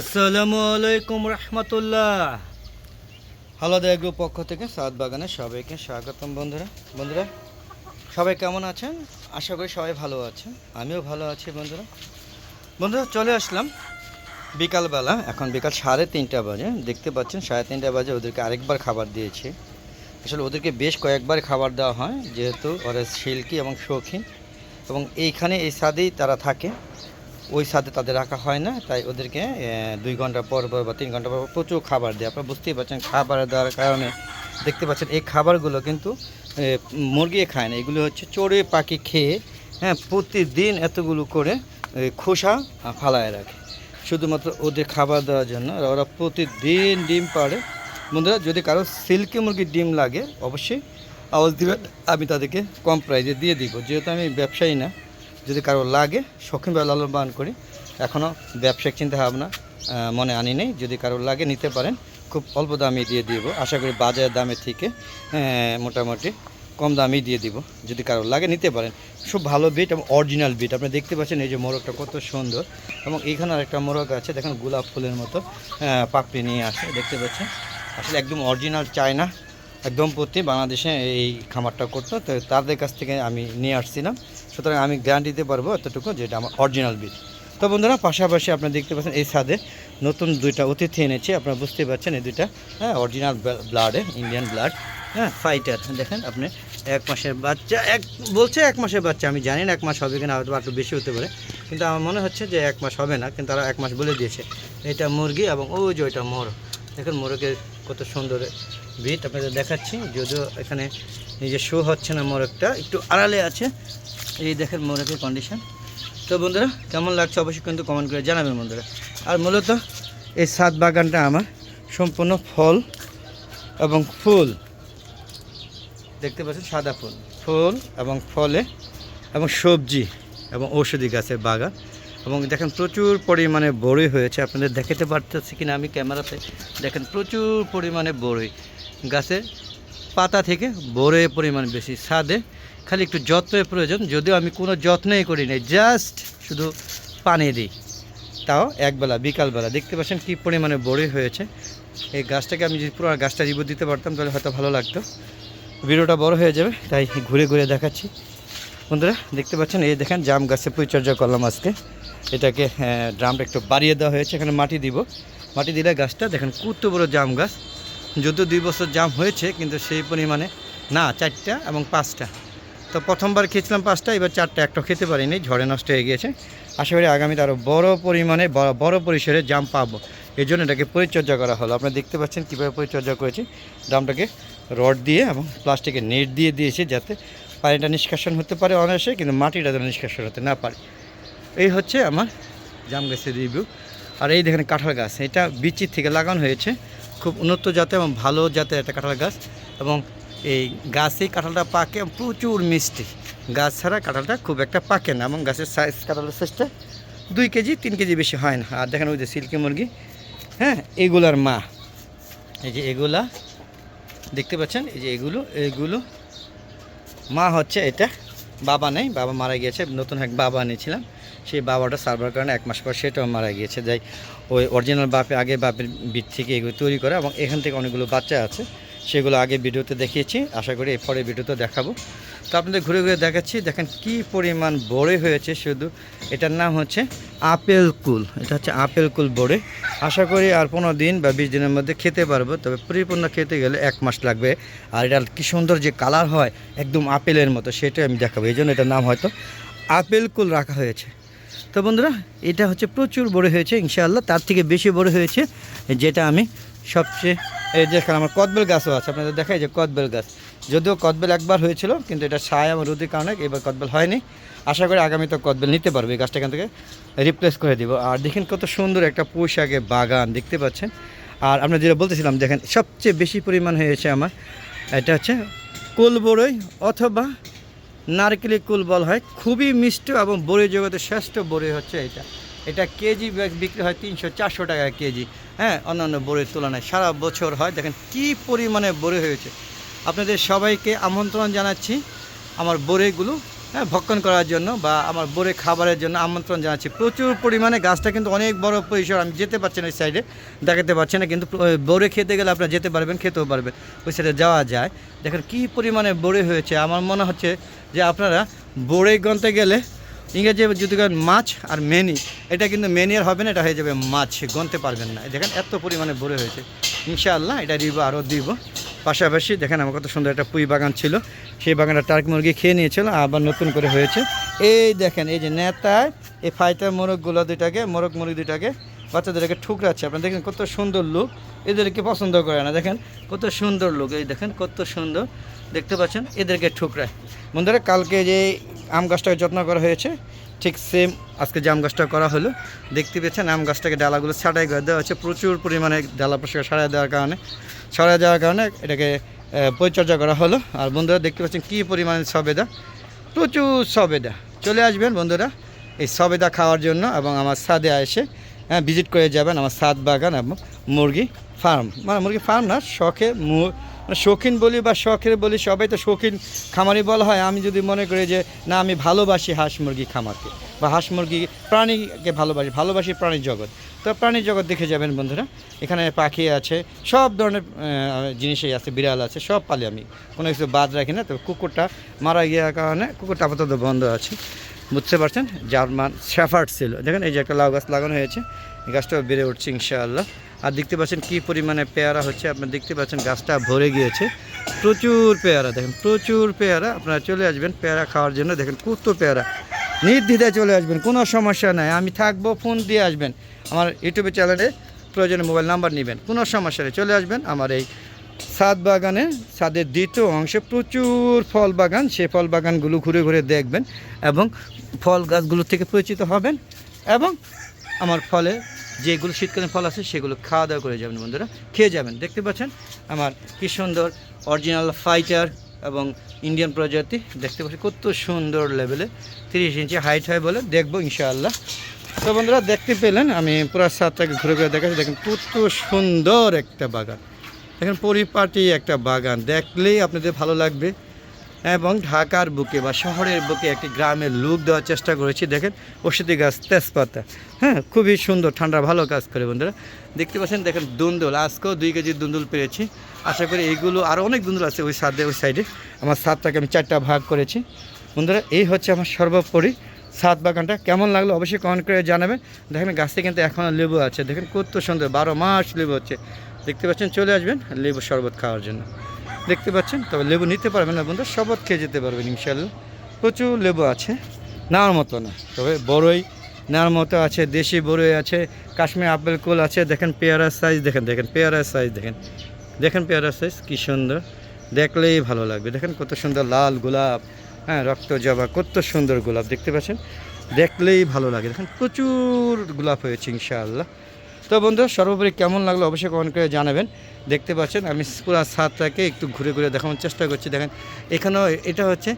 আসসালামু আলাইকুম রহমতুল্লাহ। হালাদা এগ্রো পক্ষ থেকে সাত বাগানে সবাইকে স্বাগতম বন্ধুরা। বন্ধুরা, সবাই কেমন আছেন? আশা করি সবাই ভালো আছেন। আমিও ভালো আছি বন্ধুরা। বন্ধুরা, চলে আসলাম বিকালবেলা, এখন বিকাল সাড়ে তিনটা বাজে। দেখতে পাচ্ছেন সাড়ে তিনটা বাজে, ওদেরকে আরেকবার খাবার দিয়েছি। আসলে ওদেরকে বেশ কয়েকবার খাবার দেওয়া হয়, যেহেতু ওরা শিল্কি এবং শৌখিন। এবং এইখানে এই সাদেই তারা থাকে। ওই সাথে তাদের রাখা হয় না, তাই ওদেরকে দুই ঘণ্টা পর পর বা তিন ঘণ্টা পর পর প্রচুর খাবার দেয়। আপনারা বুঝতেই পারছেন খাবার দেওয়ার কারণে দেখতে পাচ্ছেন, এই খাবারগুলো কিন্তু মুরগি খায় না। এগুলো হচ্ছে চড়ে পাখি খেয়ে হ্যাঁ প্রতিদিন এতগুলো করে খোসা ফালায় রাখে। শুধুমাত্র ওদের খাবার দেওয়ার জন্য ওরা প্রতিদিন ডিম পাড়ে। বন্ধুরা, যদি কারও সিল্কি মুরগির ডিম লাগে, অবশ্যই আওয়াজ দিবেন, আমি তাদেরকে কম প্রাইজে দিয়ে দিব। যেহেতু আমি ব্যবসায়ী না যদি কারও লাগে শৌখিনভাবে লালন পালন করি এখনও ব্যবসায়িক চিন্তা ভাবনা মনে আনি নেই। যদি কারও লাগে, নিতে পারেন। খুব অল্প দামে দিয়ে দিব। আশা করি বাজারের দামের থেকে মোটামুটি কম দামেই দিয়ে দিব। যদি কারও লাগে, নিতে পারেন। খুব ভালো বিট এবং অরিজিনাল বিট আপনি দেখতে পাচ্ছেন এই যে মোরগটা কত সুন্দর। এবং এইখানে আরেকটা মোরগ আছে, দেখেন গোলাপ ফুলের মতো পাপড়ি নিয়ে আসে, দেখতে পাচ্ছেন? আসলে একদম অরিজিনাল চায়না, একদম প্রতি বাংলাদেশে এই খামারটা করতো। তো তাদের কাছ থেকে আমি নিয়ে আসছিলাম। সুতরাং আমি গ্যারান্টি দিতে পারব এতটুকু যেটা আমার অরিজিনাল বীজ তো বন্ধুরা, পাশাপাশি আপনারা দেখতে পাচ্ছেন এই ছাদে নতুন দুইটা অতিথি এনেছি। আপনারা বুঝতে পারছেন এই দুইটা হ্যাঁ অরিজিনাল ব্লাডে ইন্ডিয়ান ব্লাড হ্যাঁ ফাইটার দেখেন আপনি, এক মাসের বাচ্চা, এক, বলছে এক মাসের বাচ্চা, আমি জানি না এক মাস হবে কিনা, হয়তো একটু বেশি হতে পারে। কিন্তু আমার মনে হচ্ছে যে এক মাস হবে না, কিন্তু তারা এক মাস বলে দিয়েছে। এটা মুরগি এবং ওই যে ওইটা মোর দেখেন মোরগের কত সুন্দর বিট আপনাদের দেখাচ্ছি, যদিও এখানে নিজে শো হচ্ছে না মোরগটা, একটু আড়ালে আছে এই দেখেন মোরগের কন্ডিশন তো বন্ধুরা, কেমন লাগছে অবশ্যই কিন্তু কমেন্ট করে জানাবেন বন্ধুরা। আর মূলত এই সাত বাগানটা আমার সম্পূর্ণ ফল এবং ফুল। দেখতে পাচ্ছেন, সাদা ফুল। ফুল এবং ফলে এবং সবজি এবং ঔষধি গাছের বাগান। এবং দেখেন প্রচুর পরিমাণে বড়ই হয়েছে। আপনাদের দেখাতে পারতেছি কিনা আমি ক্যামেরাতে। দেখেন প্রচুর পরিমাণে বড়ই। গাছের পাতা থেকে বড়ের পরিমাণ বেশি সাদে খালি একটু যত্নের প্রয়োজন যদিও আমি কোনো যত্নই করি নাই জাস্ট শুধু পানি দিই। তাও একবেলা বিকালবেলা। দেখতে পাচ্ছেন কী পরিমাণে বড়ই হয়েছে। এই গাছটাকে আমি যদি পুরো গাছটা রিভিউ দিতে পারতাম তাহলে হয়তো ভালো লাগতো। ভিডিওটা বড় হয়ে যাবে তাই ঘুরে ঘুরে দেখাচ্ছি। বন্ধুরা দেখতে পাচ্ছেন এই দেখেন জাম গাছে পরিচর্যা করলাম আজকে। এটাকে আহ, ড্রামটা একটু বাড়িয়ে দেওয়া হয়েছে এখানে মাটি দিব। মাটি দিলে গাছটা দেখেন কত বড় জাম গাছ। যদিও দুই বছর জাম হয়েছে কিন্তু সেই পরিমাণে না চারটা এবং পাঁচটা। তো প্রথমবার খেয়েছিলাম পাঁচটা, এবার চারটা, একটা খেতে পারিনি, ঝড়ে নষ্ট হয়ে গিয়েছে। আশা করি আগামীতে আরও বড় পরিমাণে, বড় পরিসরে জাম পাবো। এই জন্য এটাকে পরিচর্যা করা হলো। আপনারা দেখতে পাচ্ছেন কীভাবে পরিচর্যা করেছি। ড্রামটাকে রড দিয়ে এবং প্লাস্টিকের নেট দিয়ে দিয়েছি যাতে পানিটা নিষ্কাশন হতে পারে অনায়াসে, কিন্তু মাটিটা যেন নিষ্কাশন হতে না পারে। এই হচ্ছে আমার জাম গাছের রিভিউ। আর এই দেখেন কাঁঠাল গাছ, এটা বিচির থেকে লাগানো হয়েছে। খুব উন্নত জাতের এবং ভালো জাতের একটা কাঁঠাল গাছ এবং এই গাছেই কাঁঠালটা পাকে, প্রচুর মিষ্টি। গাছ ছাড়া কাঁঠালটা খুব একটা পাকে না, এবং গাছের সাইজ কাঁঠালের সাইজটা দুই কেজি, তিন কেজি বেশি হয় না। আর দেখেন ওই যে সিল্কি মুরগি হ্যাঁ এগুলার মা। এই যে এগুলা, দেখতে পাচ্ছেন? এই যে এগুলো এগুলো মা হচ্ছে এটা, বাবা নেই, বাবা মারা গিয়েছে, নতুন এক বাবা নিয়েছিলাম সেই বাবাটা সার্ভার কারণে এক মাস পর সেটাও মারা গিয়েছে। যাই, ওই অরিজিনাল বাপে আগে বাপের বিট থেকে এগুলো তৈরি করা, এবং এখান থেকে অনেকগুলো বাচ্চা আছে। সেগুলো আগে ভিডিওতে দেখিয়েছি। আশা করি এরপরে ভিডিওতে দেখাবো। তো আপনাদের ঘুরে ঘুরে দেখাচ্ছি, দেখেন কি পরিমাণ বড়ে হয়েছে শুধু। এটার নাম হচ্ছে আপেল কুল। এটা হচ্ছে আপেল কুল বড়ে। আশা করি আর পনেরো দিন বা বিশ দিনের মধ্যে খেতে পারব, তবে পরিপূর্ণ খেতে গেলে এক মাস লাগবে। আর এটার কী সুন্দর যে কালার হয়, একদম আপেলের মতো, সেটাই আমি দেখাবো। এই জন্য এটার নাম হয়তো আপেল কুল রাখা হয়েছে। তো বন্ধুরা, এটা হচ্ছে প্রচুর বড় হয়েছে, ইনশাআল্লাহ। তার থেকে বেশি বড় হয়েছে, যেটা আমি সবচেয়ে এই যে এখানে আমার কদবেল গাছও আছে, আপনাদের দেখাই যে কদবেল গাছ। যদিও কদবেল একবার হয়েছিল, কিন্তু এটা ছায়া এবং রোদের কারণে এবার কদবেল হয়নি। আশা করি আগামীতে কদবেল নিতে পারবে, এই গাছটা এখান থেকে রিপ্লেস করে দিব। আর দেখেন কত সুন্দর একটা পোশাকে বাগান, দেখতে পাচ্ছেন? আর আমরা যেটা বলতেছিলাম, দেখেন, সবচেয়ে বেশি পরিমাণ হয়েছে আমার, এটা হচ্ছে কুল বড়ই অথবা নারকেলি কুল বলা হয়। খুবই মিষ্ট এবং বড়ি জগতের শ্রেষ্ঠ বড়ি হচ্ছে এটা। এটা কেজি বিক্রি হয় তিনশো, চারশো টাকা কেজি। হ্যাঁ অন্যান্য বড়ির তুলনায়। সারা বছর হয়। দেখেন কি পরিমাণে বড়ি হয়েছে। আপনাদের সবাইকে আমন্ত্রণ জানাচ্ছি আমার বড়িগুলো হ্যাঁ ভক্ষণ করার জন্য বা আমার বোরে খাবারের জন্য আমন্ত্রণ জানাচ্ছি। প্রচুর পরিমাণে গাছটা কিন্তু অনেক বড় পরিসর। আমি যেতে পারছি না ওই সাইডে, দেখাতে পারছি না, কিন্তু বোরে খেতে গেলে আপনারা যেতে পারবেন, খেতেও পারবেন। ওই সাইডে যাওয়া যায়। দেখেন কী পরিমাণে বোরে হয়েছে। আমার মনে হচ্ছে যে আপনারা বোরে গন্তে গেলে ইংরেজি যদি মাছ আর মেনি, এটা কিন্তু মেনি আর হবে না, এটা হয়ে যাবে মাছ। গনতে পারবেন না। দেখেন, এত পরিমাণে ভরে হয়েছে। ইনশাআল্লাহ, এটা দিব আরও দিব। পাশাপাশি দেখেন, আমার কত সুন্দর একটা পুঁই বাগান ছিল। সেই বাগানটা টার্ক মুরগি খেয়ে নিয়েছিল, আবার নতুন করে হয়েছে। এই দেখেন, এই যে নেতায়, এই ফাইটার মোরগগুলো দুইটাকে, মোরগ মুরগি দুইটাকে, বাচ্চাদেরকে ঠুকরাচ্ছে। আপনারা দেখেন কত সুন্দর লুক। এদেরকে পছন্দ করে না। দেখেন, কত সুন্দর লুক। এই দেখেন, কত সুন্দর। দেখতে পাচ্ছেন, এদেরকে ঠুকরায়। বন্ধুরা, কালকে যে আম গাছটাকে যত্ন করা হয়েছে। ঠিক সেম আজকে যে আম গাছটা করা হলো, দেখতে পেয়েছেন আম গাছটাকে ডালাগুলো ছাটাই করে দেওয়া হচ্ছে প্রচুর পরিমাণে ডালা পোশাক সারাই দেওয়ার কারণে সারাই দেওয়ার কারণে এটাকে পরিচর্যা করা হলো। আর বন্ধুরা দেখতে পাচ্ছেন কী পরিমাণে সবেদা, প্রচুর সবেদা। চলে আসবেন বন্ধুরা এই সবেদা খাওয়ার জন্য এবং আমার সাদে এসে হ্যাঁ ভিজিট করে যাবেন আমার সাদ বাগান এবং মুরগি ফার্ম মানে মুরগি ফার্ম না, শখে শৌখিন বলি বা শখের বলি, সবাই তো শৌখিন খামারি বলা হয়। আমি যদি মনে করি যে, না, আমি ভালোবাসি হাঁস মুরগি খামারকে বা হাঁস মুরগি প্রাণীকে ভালোবাসি ভালোবাসি প্রাণীর জগৎ। তো প্রাণীর জগৎ দেখে যাবেন বন্ধুরা, এখানে পাখি আছে, সব ধরনের জিনিসই আছে, বিড়াল আছে, সব পালি আমি। কোনো কিছু বাদ রাখি না। তো কুকুরটা মারা গিয়ার কারণে কুকুরটা আপাতত বন্ধ আছে। বুঝতে পারছেন? জার্মান শেফার্ড ছিল। দেখেন, এই যে একটা লাউ গাছ লাগানো হয়েছে। এই গাছটাও বেড়ে উঠছে, ইনশাআল্লাহ। আর দেখতে পাচ্ছেন কী পরিমাণে পেয়ারা হচ্ছে। আপনারা দেখতে পাচ্ছেন গাছটা ভরে গিয়েছে। প্রচুর পেয়ারা, দেখেন, প্রচুর পেয়ারা। আপনারা চলে আসবেন পেয়ারা খাওয়ার জন্য। দেখেন কত পেয়ারা। নির্দ্বিধায় চলে আসবেন, কোনো সমস্যা নাই। আমি থাকব, ফোন দিয়ে আসবেন। আমার ইউটিউবে চ্যানেলে প্রয়োজনে মোবাইল নাম্বার নেবেন। কোনো সমস্যা নেই, চলে আসবেন। আমার এই সাদ বাগানে সাদের দ্বিতীয় অংশে প্রচুর ফল বাগান, সে ফল বাগানগুলো ঘুরে ঘুরে দেখবেন এবং ফল গাছগুলো থেকে পরিচিত হবেন এবং আমার ফলে যেগুলো শীতকালীন ফল আছে সেগুলো খাওয়া দাওয়া করে যাবেন বন্ধুরা, খেয়ে যাবেন। দেখতে পাচ্ছেন আমার কি সুন্দর অরিজিনাল ফাইটার এবং ইন্ডিয়ান প্রজাতি, দেখতে পাচ্ছি কত সুন্দর লেভেলে তিরিশ ইঞ্চি হাইট হয় বলে দেখব ইনশাআল্লাহ। তো বন্ধুরা, দেখতে পেলেন আমি পুরো সাতটাকে ঘুরে ঘুরে দেখাচ্ছি। দেখেন কত সুন্দর একটা বাগান। দেখেন পরিপাটি একটা বাগান, দেখলেই আপনাদের ভালো লাগবে। এবং ঢাকার বুকে বা শহরের বুকে একটি গ্রামের লুক দেওয়ার চেষ্টা করেছি। দেখেন ওষুধি গাছ, তেজপাতা। হ্যাঁ খুবই সুন্দর, ঠান্ডা, ভালো কাজ করে বন্ধুরা। দেখতে পাচ্ছেন, দেখেন দুন্দুল। আজকেও দুই কেজি দুন্দুল পেয়েছি আশা করি এইগুলো আরও অনেক দুন্দুল আছে ওই সাদে, ওই সাইডে। আমার সাতটাকে আমি চারটা ভাগ করেছি। বন্ধুরা, এই হচ্ছে আমার সর্বোপরি সাত বাগানটা। কেমন লাগল অবশ্যই কমেন্ট করে জানাবেন। দেখেন, গাছে কিন্তু এখনও লেবু আছে। দেখেন, কত সুন্দর, বারো মাস লেবু হচ্ছে। দেখতে পাচ্ছেন, চলে আসবেন লেবু শরবত খাওয়ার জন্য। দেখতে পাচ্ছেন? তবে লেবু নিতে পারবেন না বন্ধু শরবত খেয়ে যেতে পারবেন ইনশাল্লাহ প্রচুর লেবু আছে, নেওয়ার মতো না। তবে বড়ই নেওয়ার মতো আছে, দেশি বড়ই আছে, কাশ্মীর আপেল কুল আছে, দেখেন পেয়ারার সাইজ দেখেন দেখেন, পেয়ারার সাইজ দেখেন। দেখেন পেয়ারার সাইজ কী সুন্দর। দেখলেই ভালো লাগবে। দেখেন কত সুন্দর লাল গোলাপ হ্যাঁ রক্ত জবা, কত সুন্দর গোলাপ, দেখতে পাচ্ছেন? দেখলেই ভালো লাগে। দেখেন প্রচুর গোলাপ হয়েছে ইনশাআল্লাহ। তো বন্ধু, সর্বোপরি কেমন লাগল অবশ্যই কমেন্ট করে জানাবেন। দেখতে পাচ্ছেন, আমি পুরো ছাদটাকে একটু ঘুরে ঘুরে দেখানোর চেষ্টা করছি। দেখেন এখানেও এটা হচ্ছে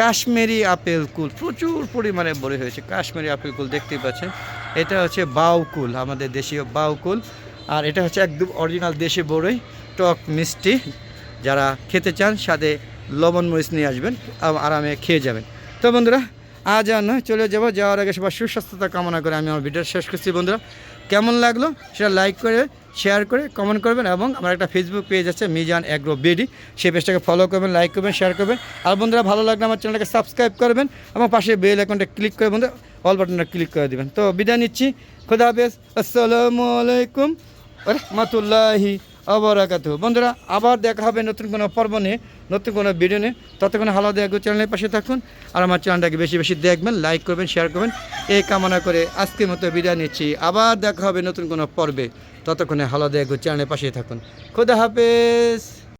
কাশ্মীরি আপেল কুল। প্রচুর পরিমাণে বড়ি হয়েছে, কাশ্মীরি আপেল কুল দেখতেই পাচ্ছেন। এটা হচ্ছে বাউকুল আমাদের দেশীয় বাউকুল আর এটা হচ্ছে একদম অরিজিনাল দেশি বড়ই টক মিষ্টি। যারা খেতে চান সাথে লবণ মরিচ নিয়ে আসবেন আরামে খেয়ে যাবেন। তো বন্ধুরা, আজ আর নয়, চলে যাব। যাওয়ার আগে সবার সুস্বাস্থ্যতা কামনা করে আমি আমার ভিডিও শেষ করছি। বন্ধুরা কেমন লাগল সেটা লাইক করে শেয়ার করে কমেন্ট করবেন এবং আমার একটা ফেসবুক পেজ আছে মিজান অ্যাগ্রো বিডি সেই পেজটাকে ফলো করবেন লাইক করবেন শেয়ার করবেন। আর বন্ধুরা, ভালো লাগলে আমার চ্যানেলটাকে সাবস্ক্রাইব করবেন এবং পাশে বেল অ্যাকাউন্টে ক্লিক করে বন্ধু অল বাটনটা ক্লিক করে দেবেন। তো বিদায় নিচ্ছি। খোদা হাফেজ। আসসালামু আলাইকুম। রহমতুল্লাহি। আবরাকাতু বন্ধুরা, আবার দেখা হবে নতুন কোনো পর্ব নিয়ে, নতুন কোনো ভিডিও নিয়ে। ততক্ষণ হালা দেখো চ্যানেলের পাশে থাকুন আর আমার চ্যানেলটাকে বেশি বেশি দেখবেন লাইক করবেন শেয়ার করবেন। এই কামনা করে আজকের মতো বিদায় নিচ্ছি। আবার দেখা হবে নতুন কোনো পর্বে। ততক্ষণে হালা দেখো চ্যানেলের পাশে থাকুন। খোদা হাফেজ।